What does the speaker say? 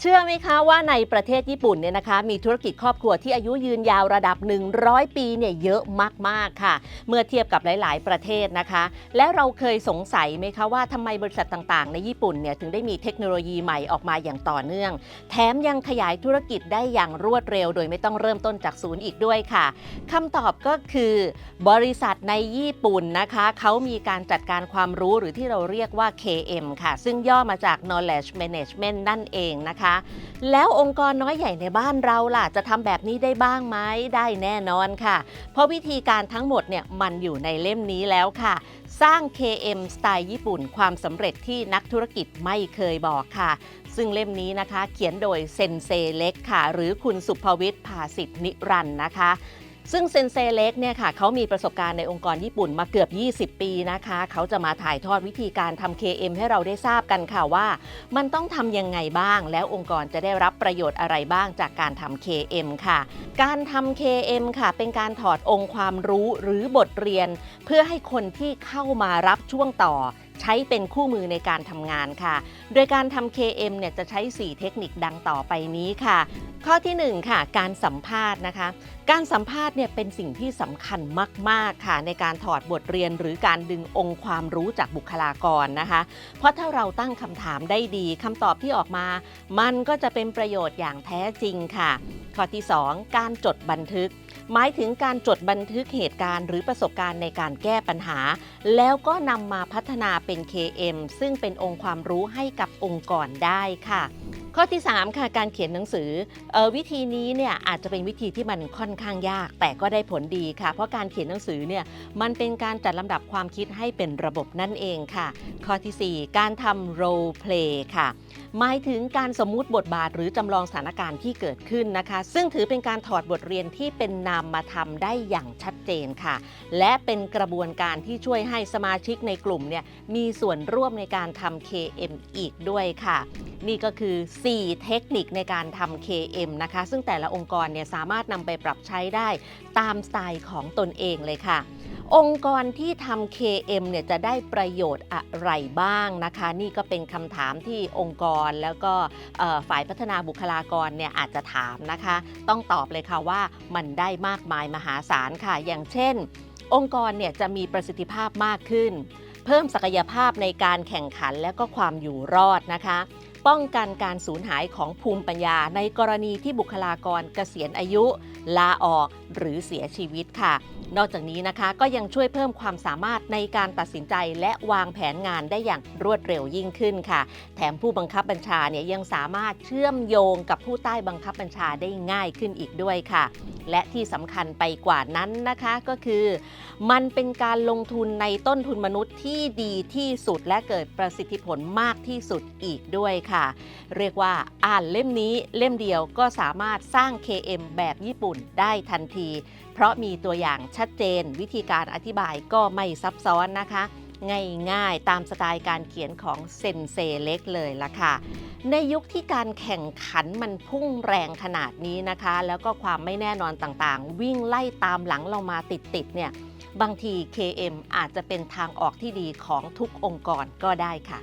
เชื่อไหมคะว่าในประเทศญี่ปุ่นเนี่ยนะคะมีธุรกิจครอบครัวที่อายุยืนยาวระดับ 100 ปีเนี่ยเยอะมากๆค่ะ เมื่อเทียบกับหลาย ๆ ประเทศนะคะ และเราเคยสงสัยไหมคะว่าทำไมบริษัทต่างๆ ในญี่ปุ่นเนี่ยถึงได้มีเทคโนโลยีใหม่ออกมาอย่างต่อเนื่อง แถมยังขยายธุรกิจได้อย่างรวดเร็ว โดยไม่ต้องเริ่มต้นจากศูนย์อีกด้วยค่ะคำตอบก็คือ บริษัทในญี่ปุ่นนะคะเขามีการจัดการความรู้หรือที่เราเรียกว่า KM ค่ะ ซึ่งย่อมาจาก knowledge management นั่นเองนะคะแล้วองค์กรน้อยใหญ่ในบ้านเราล่ะ จะทำแบบนี้ได้บ้างไหมได้แน่นอนค่ะ เพราะวิธีการทั้งหมดเนี่ยมันอยู่ในเล่มนี้แล้วค่ะ สร้าง KM สไตล์ญี่ปุ่น ความสำเร็จที่นักธุรกิจไม่เคยบอกค่ะ ซึ่งเล่มนี้นะคะ เขียนโดยเซนเซเล็กค่ะ หรือคุณสุภวิทย์ภาสิทธินิรันดร์นะคะ ซึ่งเซนเซเล็กเนี่ยค่ะเขามีประสบการณ์ในองค์กรญี่ปุ่นมาเกือบ 20 ปีนะคะ เขาจะมาถ่ายทอดวิธีการทำ KM ให้เราได้ทราบกันค่ะว่า มันต้องทำยังไงบ้าง แล้วองค์กรจะได้รับประโยชน์อะไรบ้างจากการทำ KM ค่ะ การทำ KM ค่ะ เป็นการถอดองค์ความรู้หรือบทเรียน เพื่อให้คนที่เข้ามารับช่วงต่อ ใช้เป็นคู่มือในการทำงานค่ะ โดยการทำ KM เนี่ยจะใช้ 4 เทคนิคดังต่อไปนี้ค่ะ ข้อทีหนึ่1ค่ะการสัมภาษณ์นะคะ การสัมภาษณ์เนี่ยเป็นสิ่งที่สำคัญมาก ๆ ค่ะ ในการถอดบทเรียนหรือการดึงองค์ความรู้จากบุคลากรนะคะ เพราะถ้าเราตั้งคำถามได้ดีคำตอบที่ออกมา มันก็จะเป็นประโยชน์อย่างแท้จริงค่ะ ข้อที่ 2 การจดบันทึก หมายถึงการจดบันทึกเหตุการณ์หรือประสบการณ์ในการแก้ปัญหา แล้วก็นำมาพัฒนาเป็น KM ซึ่งเป็นองค์ความรู้ให้กับองค์กรได้ค่ะ ข้อที่ 3 ค่ะ การเขียนหนังสือออวิธีนี้เนี่ยอาจจะเป็นวิธีที่มันค่อนข้างยาก แต่ก็ได้ผลดีค่ะ เพราะการเขียนหนังสือเนี่ยมันเป็นการจัดลำดับความคิดให้เป็นระบบนั่นเองค่ะ ข้อทีสี่4 การทำ role play ค่ะหมายถึงการสมมุติบทบาทหรือจำลองสถานการณ์ที่เกิดขึ้นนะคะ ซึ่งถือเป็นการถอดบทเรียนที่เป็นนามมาทำได้อย่างชัดเจนค่ะ และเป็นกระบวนการที่ช่วยให้สมาชิกในกลุ่มเนี่ยมีส่วนร่วมในการทำ KM อีกด้วยค่ะ นี่ก็คือ 4 เทคนิคในการทำ KM นะคะ ซึ่งแต่ละองค์กรเนี่ยสามารถนำไปปรับใช้ได้ตามสไตล์ของตนเองเลยค่ะ องค์กรที่ทำ KM เนี่ยจะได้ประโยชน์อะไรบ้างนะคะ นี่ก็เป็นคำถามที่องค์กรแล้วก็ฝ่ายพัฒนาบุคลากรเนี่ยอาจจะถามนะคะ ต้องตอบเลยค่ะว่ามันได้มากมายมหาศาลค่ะ อย่างเช่น องค์กรเนี่ยจะมีประสิทธิภาพมากขึ้น เพิ่มศักยภาพในการแข่งขันและก็ความอยู่รอดนะคะ ป้องกันการสูญหายของภูมิปัญญาในกรณีที่บุคลากรเกษียณอายุ ลาออกหรือเสียชีวิตค่ะ นอกจากนี้นะคะก็ยังช่วยเพิ่มความสามารถในการตัดสินใจและวางแผนงานได้อย่างรวดเร็วยิ่งขึ้นค่ะ แถมผู้บังคับบัญชาเนี่ยยังสามารถเชื่อมโยงกับผู้ใต้บังคับบัญชาได้ง่ายขึ้นอีกด้วยค่ะ และที่สำคัญไปกว่านั้นนะคะก็คือ มันเป็นการลงทุนในต้นทุนมนุษย์ที่ดีที่สุดและเกิดประสิทธิผลมากที่สุดอีกด้วยค่ะค่ะ เรียกว่าอ่านเล่มนี้เล่มเดียวก็สามารถสร้าง KM แบบญี่ปุ่นได้ทันที เพราะมีตัวอย่างชัดเจน วิธีการอธิบายก็ไม่ซับซ้อนนะคะ ง่ายๆ ตามสไตล์การเขียนของเซนเซเล็กเลยล่ะค่ะในยุคที่การแข่งขันมันพุ่งแรงขนาดนี้นะคะ แล้วก็ความไม่แน่นอนต่างๆ วิ่งไล่ตามหลังเรามาติดๆเนี่ยบางที KM อาจจะเป็นทางออกที่ดีของทุกองค์กรก็ได้ค่ะ